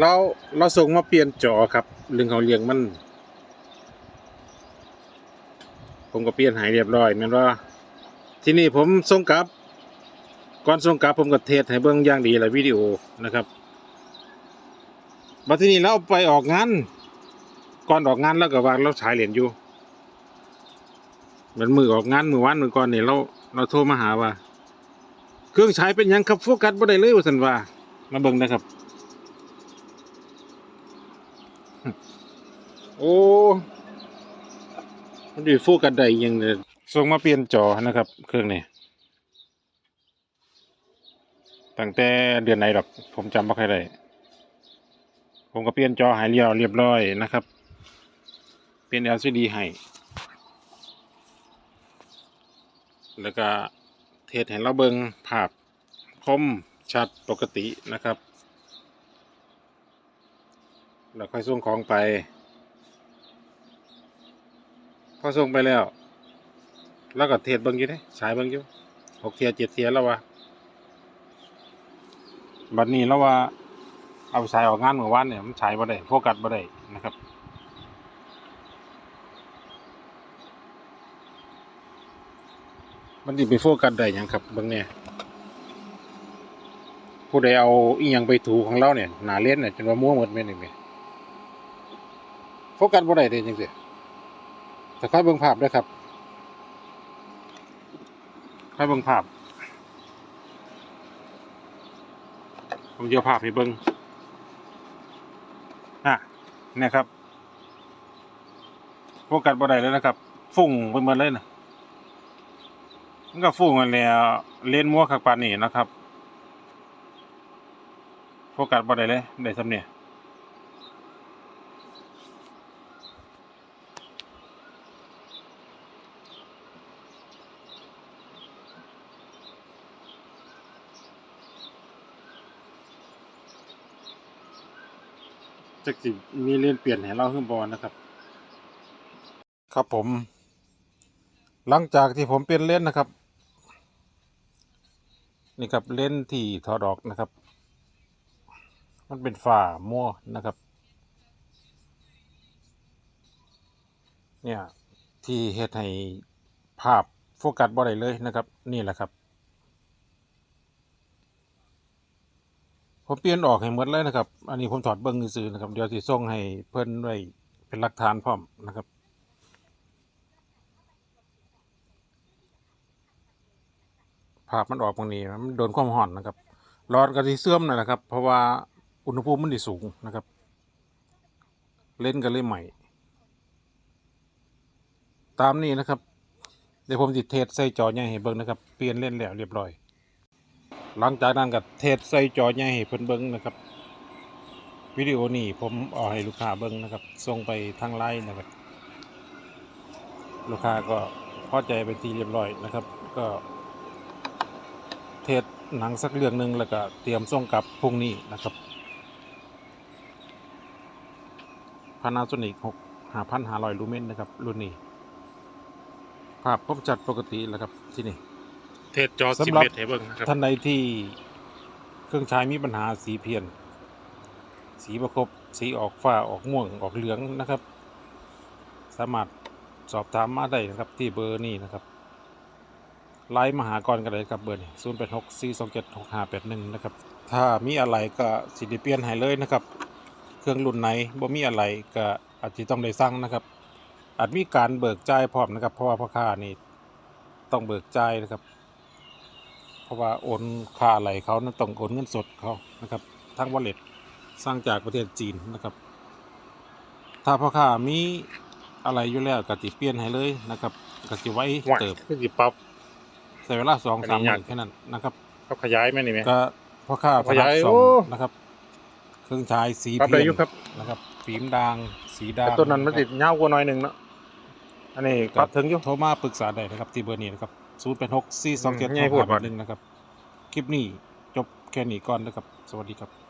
เราเราส่งมาเปลี่ยนจอครับเรื่องของเรียงมัน ผมก็เปลี่ยนหายเรียบร้อยแม่นว่า ที่นี่ผมส่งกลับ ก่อนส่งกลับผมก็เทสให้เบิ่งย่างดีหลายวิดีโอนะครับบัดทีนี้เราไปออกงาน ก่อนออกงานแล้วก็วางเราฉายเหรียญอยู่เหมือนมือออกงานมือวันมือก่อนเนี่ยเราเราโทรมาหาว่า เครื่องฉายเป็นยังครับโฟกัสบ่ได้เลยว่าซั่นว่ามาเบิ่งนะครับ โอ้มันดีโฟกัสได้ยังเนี่ยส่งมาเปลี่ยนจอนะครับ เครื่องนี้ตั้งแต่เดือนไหนดอก ผมจำไม่ค่อยได้ผมก็เปลี่ยนจอหายเรียวเรียบร้อยนะครับ เปลี่ยน LCD ให้แล้วก็เทสให้เราเบิงภาพคมชัดปกตินะครับ แล้วค่อยส่งของไป พอส่งไปแล้ว แล้วก็เทสเบิ่งอยู่เด้ฉายเบิ่งอยู่หกเทียเจ็ดเทียแล้ววะบัดนี้แล้วว่าเอาไปฉายออกงานเมื่อวานเนี่ยมันฉายบ่ได้โฟกัสบ่ได้นะครับมันสิไปโฟกัสได้ยังครับเบิ่งเนี่ยผู้ใดเอาอีหยังไปถูของเราเนี่ยหนาเล่นเนี่ยจนว่าม่วงหมดแม่นนี่แหมโฟกัสบ่ได้เด้จังซี่ แต่ค่อยเบิ่งภาพด้วยครับ ค่อยเบิ่งภาพ ผมจะเอาภาพให้เบิ่งอะเนี่ยครับโฟกัสบ่ได้แล้วนะครับ ฟุ้งไปหมดเลยนะมันก็ฟุ้งกันแล้วเล่นมั่วคักปานนี้นะครับ โฟกัสบ่ได้เลยได้สำเนีย จะสิมีเรียนเปลี่ยนให้เราขึ้นบอลนะครับ ครับผม หลังจากที่ผมเปลี่ยนเลนนะครับ นี่ครับเลนที่ถอดออกนะครับ มันเป็นฝ้ามั่วนะครับ เนี่ยที่เฮ็ดให้ภาพโฟกัสบ่ได้เลยนะครับ นี่แหละครับ ผมเปลี่ยนออกให้หมดเลยนะครับ อันนี้ผมถอดเบิ้งซื่อนะครับ เดี๋ยวสิส่งให้เพิ่นไว้เป็นหลักฐานพร้อมนะครับภาพมันออกตรงนี้มันโดนความร้อนนะครับรอนก็สิเสื่อมนั่นแหละครับ เพราะว่าอุณหภูมิมันสิสูงนะครับ เล่นส์ก็เลยใหม่ ตามนี้นะครับ เดี๋ยวผมสิดเทสใส่จอใหญ่ให้เบิ่งนะครับ เปลี่ยนเล่นแล้วเรียบร้อย หลังจากนั้นก็เทสใส่จอใหญ่ให้เพิ่นเบิ่งนะครับ วิดีโอนี้ผมเอาให้ลูกค้าเบิ่งนะครับ ส่งไปทางไลน์นะครับ ลูกค้าก็พอใจเป็นทีเรียบร้อยนะครับ ก็เทสหนังสักเรื่องหนึ่งแล้วก็เตรียมส่งกลับพรุ่งนี้นะครับพานาโซนิกหกหาพันหาลอยลูเมนนะครับ รุ่นนี้ ภาพคมจัดปกติแล้วครับที่นี่ เทสจอสำหรับ11ให้เบิ่งนะครับท่านใดที่เครื่องใช้มีปัญหาสีเพี้ยน สีประครบสีออกฟ้าออกม่วงออกเหลืองนะครับ สามารถสอบถามมาได้นะครับที่เบอร์นี้นะครับไลน์มาหากรกันเลยครับเบอร์นี้ศูนย์แปดหกสี่สองเจ็ดหกห้าแปดหนึ่งนะครับ ถ้ามีอะไรก็สิได้เปลี่ยนให้เลยนะครับ เครื่องรุ่นไหนบ่มีอะไรก็อาจจะต้องได้สั่งนะครับ อาจมีการเบิกจ่ายพร้อมนะครับ เพราะว่าพ่อค้านี่ต้องเบิกจ่ายนะครับเพ ราะว่าโอนค่าอะไรเขานั้นต้องโอนเงินสดเขานะครับ ทั้งวอลเล็ตสร้างจากประเทศจีนนะครับ ถ้าพ่อค้ามีอะไรอยู่แล้วก็ติเปลี่ยนให้เลยนะครับก็จะไว้ว่าเติบคือสิปรับใส่เวลาสองอันสามนี้วัยากนแค่นั้นนะครับเขาขยายไหมนี่ไหมก็พ่อค้าขยายสอโอ้งนะครับเครื่องใช้สีปรับเพีได้ยอยู่ครับนะครับฟิล์มด่างสีด่างแต่ตัวนั้นมันติดะครับยาวกว่าหน่อยหนึ่งเนาะอันนี้ปรับถึงอยู่โทรมาปรึกษาได้นะครับที่เบอร์นี้นะครับ ศูนย์แปดหกสี่สองเจ็ดง่ายโพดหนึ่งนะครับ คลิปนี้จบแค่นี้ก่อนนะครับ สวัสดีครับ